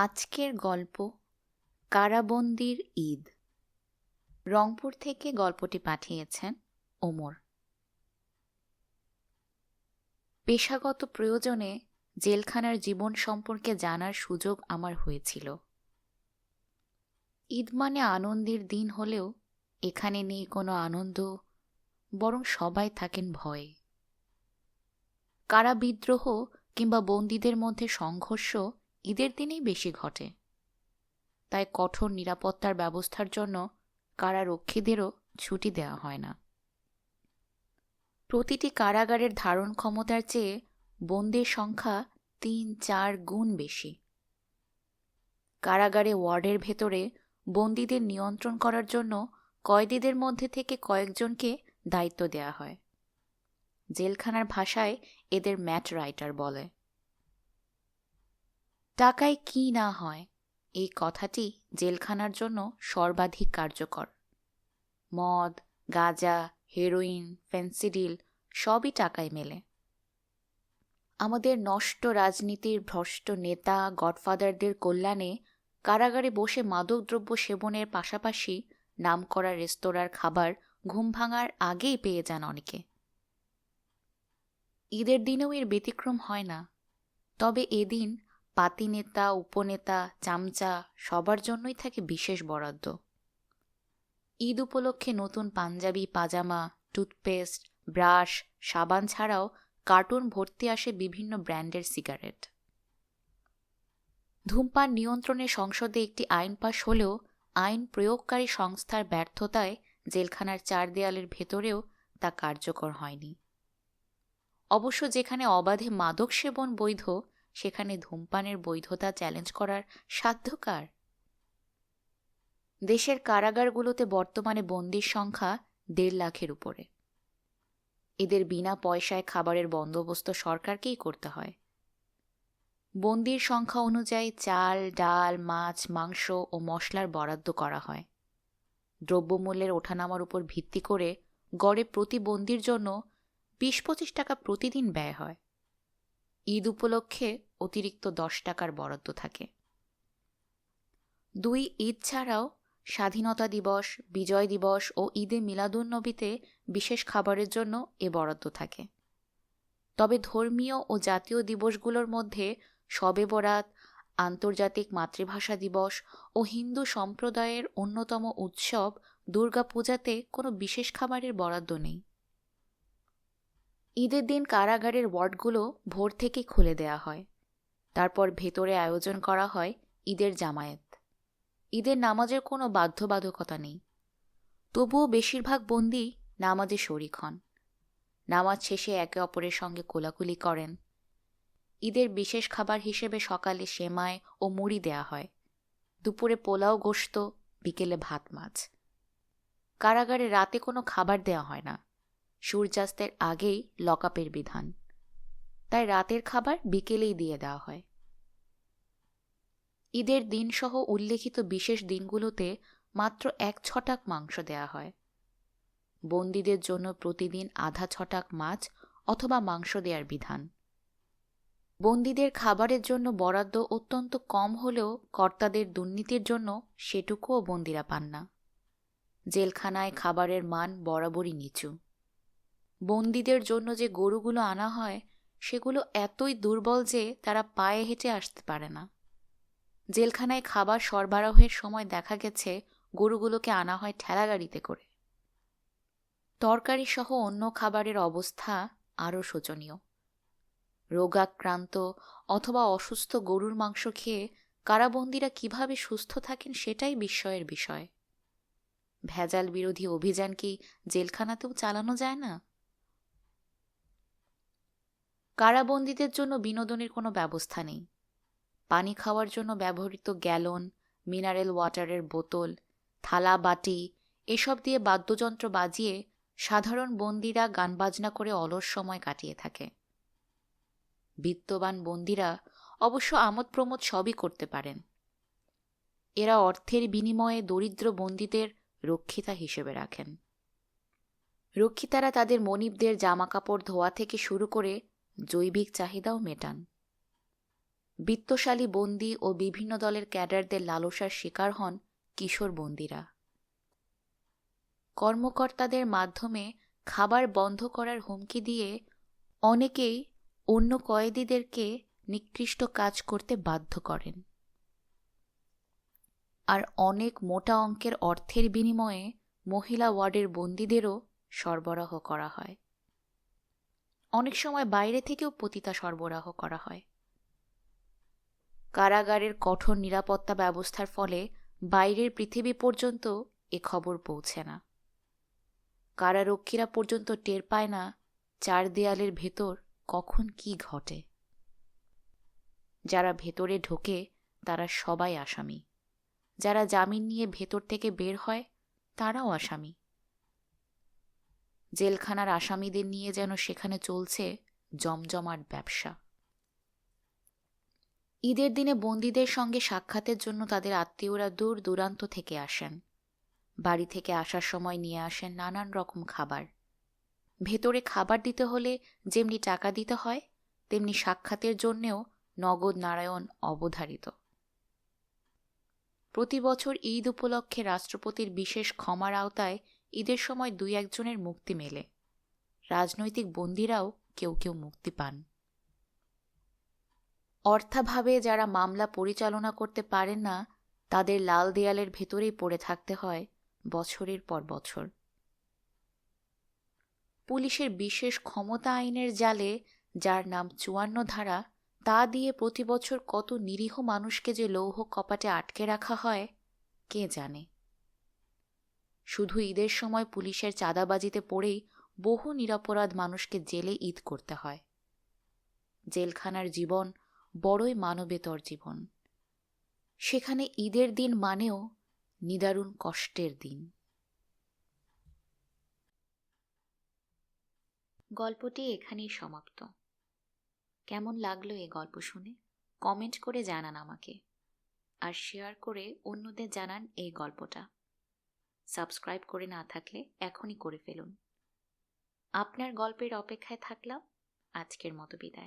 আজকের গল্প কারাবন্দির ঈদ। রংপুর থেকে গল্পটি পাঠিয়েছেন ওমর। পেশাগত প্রয়োজনে জেলখানার জীবন সম্পর্কে জানার সুযোগ আমার হয়েছিল। ঈদ মানে আনন্দের দিন হলেও এখানে নেই কোনো আনন্দ, বরং সবাই থাকেন ভয়ে। কারা বিদ্রোহ কিংবা বন্দীদের মধ্যে সংঘর্ষ ঈদের দিনেই বেশি ঘটে। তাই কঠোর নিরাপত্তার ব্যবস্থার জন্য কারারক্ষীদেরও ছুটি দেওয়া হয় না। প্রতিটি কারাগারের ধারণ ক্ষমতার চেয়ে বন্দির সংখ্যা তিন চার গুণ বেশি। কারাগারে ওয়ার্ডের ভেতরে বন্দীদের নিয়ন্ত্রণ করার জন্য কয়েদিদের মধ্যে থেকে কয়েকজনকে দায়িত্ব দেয়া হয়। জেলখানার ভাষায় এদের ম্যাট রাইটার বলে। টাকায় কি না হয়, এই কথাটি জেলখানার জন্য সর্বাধিক কার্যকর। মদ, গাঁজা, হেরোইন, ফেন্সিডিল সবই টাকায় মেলে। আমাদের নষ্ট রাজনীতির ভ্রষ্ট নেতা, গডফাদারদের কল্যাণে কারাগারে বসে মাদকদ্রব্য সেবনের পাশাপাশি নামকরা রেস্তোরাঁর খাবার ঘুম ভাঙার আগেই পেয়ে যান অনেকে। ঈদের দিনেও এর ব্যতিক্রম হয় না, তবে এদিন পাতি নেতা উপনেতা, চামচা সবার জন্যই থাকে বিশেষ বরাদ্দ। ঈদ উপলক্ষে নতুন পাঞ্জাবি, পাজামা, টুথপেস্ট, ব্রাশ, সাবান ছাড়াও কার্টুন ভর্তি আসে বিভিন্ন ব্র্যান্ডের সিগারেট। ধূমপান নিয়ন্ত্রণে সংসদে একটি আইন পাশ হলেও আইন প্রয়োগকারী সংস্থার ব্যর্থতায় জেলখানার চার দেয়ালের ভেতরেও তা কার্যকর হয়নি। অবশ্য যেখানে অবাধে মাদক সেবন বৈধ সেখানে ধূমপানের বৈধতা চ্যালেঞ্জ করার সাধ্য কার? দেশের কারাগারগুলোতে বর্তমানে বন্দির সংখ্যা দেড় লাখের উপরে। এদের বিনা পয়সায় খাবারের বন্দোবস্ত সরকারকেই করতে হয়। বন্দির সংখ্যা অনুযায়ী চাল, ডাল, মাছ, মাংস ও মশলার বরাদ্দ করা হয়। দ্রব্যমূল্যের ওঠানামার উপর ভিত্তি করে গড়ে প্রতি বন্দির জন্য বিশ পঁচিশ টাকা প্রতিদিন ব্যয় হয়। ঈদ উপলক্ষে অতিরিক্ত দশ টাকার বরাদ্দ থাকে। দুই, ঈদ ছাড়াও স্বাধীনতা দিবস, বিজয় দিবস ও ঈদে মিলাদুন্নবীতে বিশেষ খাবারের জন্য এ বরাদ্দ থাকে। তবে ধর্মীয় ও জাতীয় দিবসগুলোর মধ্যে শবে বরাত, আন্তর্জাতিক মাতৃভাষা দিবস ও হিন্দু সম্প্রদায়ের অন্যতম উৎসব দুর্গাপূজাতে কোনো বিশেষ খাবারের বরাদ্দ নেই। ঈদের দিন কারাগারের ওয়ার্ডগুলো ভোর থেকে খুলে দেয়া হয়। তারপর ভেতরে আয়োজন করা হয় ঈদের জামায়াত। ঈদের নামাজের কোনো বাধ্যবাধকতা নেই। তবুও বেশিরভাগ বন্দি নামাজে শরিক হন। নামাজ শেষে একে অপরের সঙ্গে কোলাকুলি করেন। ঈদের বিশেষ খাবার হিসেবে সকালে সেমাই ও মুড়ি দেয়া হয়। দুপুরে পোলাও গোস্ত বিকেলে ভাত মাছ। কারাগারে রাতে কোনো খাবার দেওয়া হয় না। সূর্যাস্তের আগেই লকআপের বিধান। তাই রাতের খাবার বিকেলেই দিয়ে দেওয়া হয়। ঈদের দিনসহ উল্লেখিত বিশেষ দিনগুলোতে মাত্র এক ছটাক মাংস দেয়া হয়। বন্দীদের জন্য প্রতিদিন আধা ছটাক মাছ অথবা মাংস দেওয়ার বিধান। বন্দীদের খাবারের জন্য বরাদ্দ অত্যন্ত কম হলেও কর্তাদের দুর্নীতির জন্য সেটুকুও বন্দিরা পান না। জেলখানায় খাবারের মান বরাবরই নিচু। বন্দীদের জন্য যে গরুগুলো আনা হয় সেগুলো এতই দুর্বল যে তারা পায়ে হেঁটে আসতে পারে না। জেলখানায় খাবার সরবরাহের সময় দেখা গেছে, গরুগুলোকে আনা হয় ঠেলাগাড়িতে করে। তরকারি সহ অন্য খাবারের অবস্থা আরও শোচনীয়। রোগাক্রান্ত অথবা অসুস্থ গরুর মাংস খেয়ে কারাবন্দীরা কীভাবে সুস্থ থাকেন সেটাই বিস্ময়ের বিষয়। ভেজাল বিরোধী অভিযান কি জেলখানাতেও চালানো যায় না? কারাবন্দীদের জন্য বিনোদনের কোনো ব্যবস্থা নেই। পানি খাওয়ার জন্য ব্যবহৃত গ্যালন, মিনারেল ওয়াটারের বোতল, থালা, বাটি, এসব দিয়ে বাদ্যযন্ত্র বাজিয়ে সাধারণ বন্দিরা গান বাজনা করে অলস সময় কাটিয়ে থাকে। বিত্তবান বন্দিরা অবশ্য আমোদ প্রমোদ সবই করতে পারেন। এরা অর্থের বিনিময়ে দরিদ্র বন্দীদের রক্ষিতা হিসেবে রাখেন। রক্ষিতারা তাদের মনিবদের জামাকাপড় ধোয়া থেকে শুরু করে জৈবিক চাহিদাও মেটান। বিত্তশালী বন্দী ও বিভিন্ন দলের ক্যাডারদের লালসার শিকার হন কিশোর বন্দীরা। কর্মকর্তাদের মাধ্যমে খাবার বন্ধ করার হুমকি দিয়ে অনেকেই অন্য কয়েদিদেরকে নিকৃষ্ট কাজ করতে বাধ্য করেন। আর অনেক মোটা অঙ্কের অর্থের বিনিময়ে মহিলা ওয়ার্ডের বন্দীদেরও সরবরাহ করা হয়। অনেক সময় বাইরে থেকেও পতিতা সরবরাহ করা হয়। কারাগারের কঠোর নিরাপত্তা ব্যবস্থার ফলে বাইরের পৃথিবী পর্যন্ত এ খবর পৌঁছে না। কারারক্ষীরা পর্যন্ত টের পায় না চার দেয়ালের ভেতর কখন কি ঘটে। যারা ভেতরে ঢোকে, তারা সবাই আসামি। যারা জামিন নিয়ে ভেতর থেকে বের হয়, তারাও আসামি। জেলখানার আসামিদের নিয়ে যেন সেখানে চলছে জমজমাট ব্যবসা। ঈদের দিনে বন্দীদের সঙ্গে সাক্ষাতের জন্য তাদের আত্মীয়রা দূর দূরান্ত থেকে আসেন। বাড়ি থেকে আসার সময় নিয়ে আসেন নানান রকম খাবার। ভেতরে খাবার দিতে হলে যেমনি টাকা দিতে হয়, তেমনি সাক্ষাতের জন্যেও নগদ নারায়ণ অবধারিত। প্রতি বছর ঈদ উপলক্ষে রাষ্ট্রপতির বিশেষ ক্ষমার আওতায় ঈদের সময় দুই একজনের মুক্তি মেলে। রাজনৈতিক বন্দীরাও কেউ কেউ মুক্তি পান। অর্থাভাবে যারা মামলা পরিচালনা করতে পারেন না, তাদের লাল দেয়ালের ভেতরেই পড়ে থাকতে হয় বছরের পর বছর। পুলিশের বিশেষ ক্ষমতা আইনের জালে, যার নাম চুয়ান্ন ধারা, তা দিয়ে প্রতি বছর কত নিরীহ মানুষকে যে লৌহ কপাটে আটকে রাখা হয়, কে জানে? শুধু ঈদের সময় পুলিশের চাঁদাবাজিতে পড়েই বহু নিরাপরাধ মানুষকে জেলে ঈদ করতে হয়। জেলখানার জীবন বড়ই মানবেতর জীবন। সেখানে ঈদের দিন মানেও নিদারুণ কষ্টের দিন। গল্পটি এখানেই সমাপ্ত। কেমন লাগল এই গল্প শুনে? কমেন্ট করে জানান আমাকে। আর শেয়ার করে অন্যদের জানান এই গল্পটা। সাবস্ক্রাইব করে না থাকলে এখনই করে ফেলুন। আপনার গল্পের অপেক্ষায় থাকলাম। আজকের মতো বিদায়।